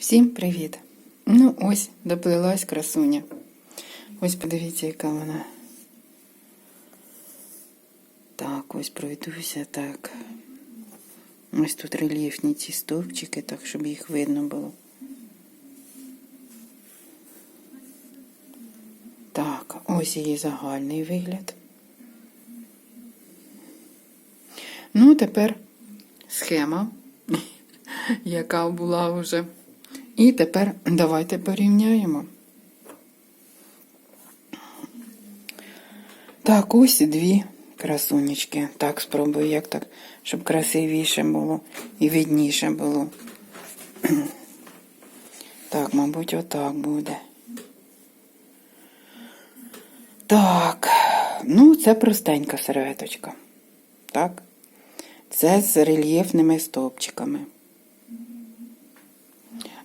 Всім привіт! Ну, ось, доплилась красуня. Ось подивіться, яка вона. Так, ось пройдуся, так. Ось тут рельєфні ці стовпчики, так, щоб їх видно було. Так, ось її загальний вигляд. Ну, тепер схема, яка була вже. І тепер давайте порівняємо. Так, ось дві красунечки. Так, спробую, як так, щоб красивіше було і видніше було. Так, мабуть, отак буде. Так, ну, це простенька серветочка. Так? Це з рельєфними стовпчиками.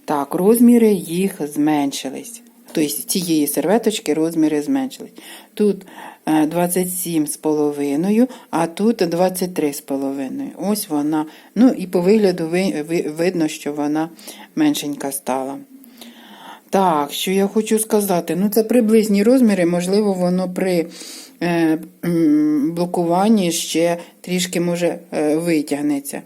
Так, розміри їх зменшились. Тобто цієї серветочки розміри зменшились. Тут 27,5, а тут 23,5. Ось вона. Ну і по вигляду ви, ви, видно, що вона меншенька стала. Так, що я хочу сказати, ну це приблизні розміри, можливо, воно при е, блокуванні ще трішки може е, витягнеться.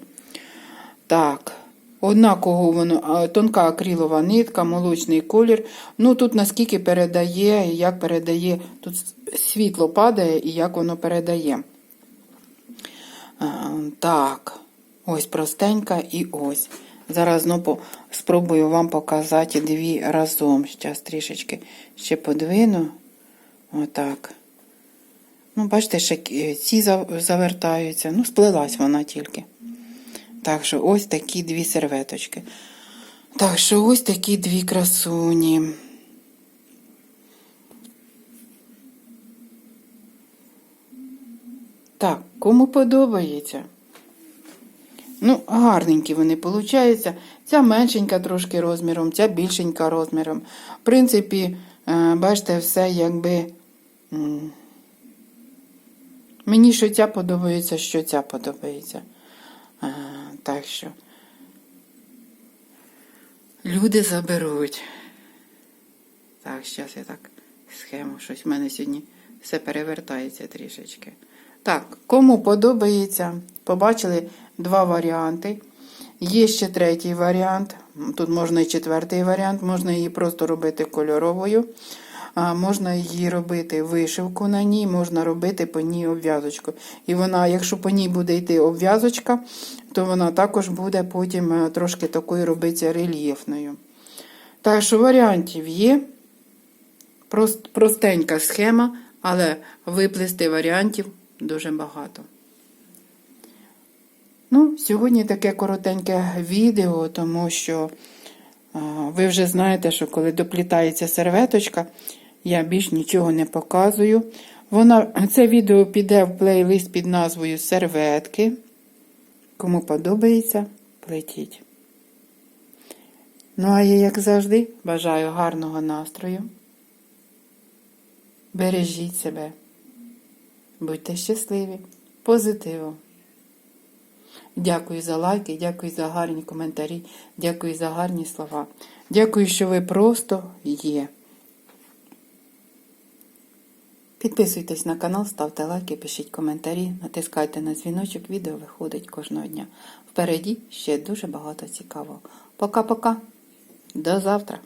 Так, однаково воно, тонка акрилова нитка, молочний колір. Ну тут наскільки передає, як передає, тут світло падає і як воно передає. Так, ось простенька і ось. Зараз знову спробую вам показати дві разом. Зараз трішечки ще подвину. Отак. Ну, бачите, ще ці завертаються. Ну, сплелась вона тільки. Так що ось такі дві серветочки. Так що ось такі дві красуні. Так, кому подобається? Ну, гарненькі вони получаються. Ця меншенька трошки розміром, ця більшенька розміром. В принципі, е, бачите, все якби. Мені що ця подобається, що ця подобається. Так що люди заберуть. Так, зараз я так схему, щось в мене сьогодні все перевертається трішечки. Так, кому подобається, побачили два варіанти. Є ще третій варіант. Тут можна і четвертий варіант, можна її просто робити кольоровою. Можна її робити вишивку на ній, можна робити по ній обв'язочку. І вона, якщо по ній буде йти обв'язочка, то вона також буде потім е, трошки такою робиться рельєфною. Так що варіантів є. Простенька схема, але виплести варіантів дуже багато. Ну, Сьогодні таке коротеньке відео, тому що а, ви вже знаєте, що коли доплітається серветочка, я більш нічого не показую. Вона, Це відео піде в плейлист під назвою Серветки. Кому подобається, плетіть. Ну, а я, як завжди, бажаю гарного настрою. Бережіть себе. Будьте щасливі, позитиву. Дякую за лайки, дякую за гарні коментарі, дякую за гарні слова. Дякую, що ви просто є. Підписуйтесь на канал, ставте лайки, пишіть коментарі, натискайте на дзвіночок, відео виходить кожного дня. Впереді ще дуже багато цікавого. Пока-пока. До завтра!